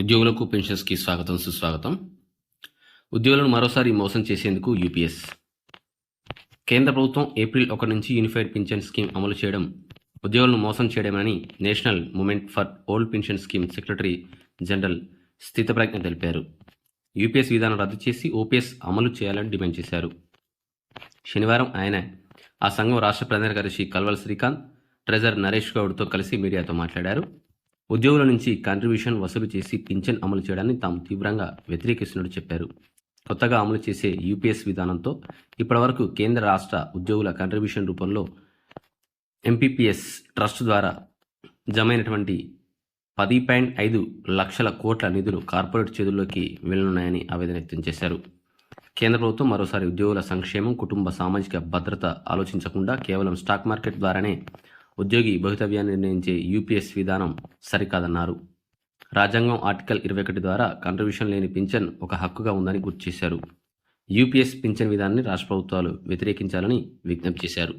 ఉద్యోగులకు పెన్షన్స్కి స్వాగతం సుస్వాగతం. ఉద్యోగులను మరోసారి మోసం చేసేందుకు యూపీఎస్. కేంద్ర ప్రభుత్వం ఏప్రిల్ ఒకటి నుంచి యూనిఫైడ్ పెన్షన్ స్కీమ్ అమలు చేయడం ఉద్యోగులను మోసం చేయడమని national movement for old pension scheme secretary general Sthitapragna తెలిపారు. యూపీఎస్ విధానం రద్దు చేసి ఓపీఎస్ అమలు చేయాలని డిమాండ్ చేశారు. శనివారం ఆయన ఆ సంఘం రాష్ట్ర ప్రధాన కార్యదర్శి కల్వల్ శ్రీకాంత్ ట్రెజర్ నరేష్ గౌడ్తో కలిసి మీడియాతో మాట్లాడారు. ఉద్యోగుల నుంచి కాంట్రిబ్యూషన్ వసూలు చేసి పింఛన్ అమలు చేయడాన్ని తాము తీవ్రంగా వ్యతిరేకిస్తున్నట్టు చెప్పారు. కొత్తగా అమలు చేసే యూపీఎస్ విధానంతో ఇప్పటివరకు కేంద్ర రాష్ట్ర ఉద్యోగుల కాంట్రిబ్యూషన్ రూపంలో ఎంపీపీఎస్ ట్రస్ట్ ద్వారా జమైనటువంటి పది పాయింట్ ఐదు లక్షల కోట్ల నిధులు కార్పొరేట్ చేతుల్లోకి వెళ్ళనున్నాయని ఆవేదన వ్యక్తం చేశారు. కేంద్ర ప్రభుత్వం మరోసారి ఉద్యోగుల సంక్షేమం కుటుంబ సామాజిక భద్రత ఆలోచించకుండా కేవలం స్టాక్ మార్కెట్ ద్వారానే ఉద్యోగి భవితవ్యాన్ని నిర్ణయించే యూపీఎస్ విధానం సరికాదన్నారు. రాజ్యాంగం ఆర్టికల్ ఇరవై ఒకటి ద్వారా కంట్రిబ్యూషన్ లేని పింఛన్ ఒక హక్కుగా ఉందని గుర్తు చేశారు. యూపీఎస్ పింఛన్ విధానాన్ని రాష్ట్ర ప్రభుత్వాలు వ్యతిరేకించాలని విజ్ఞప్తి చేశారు.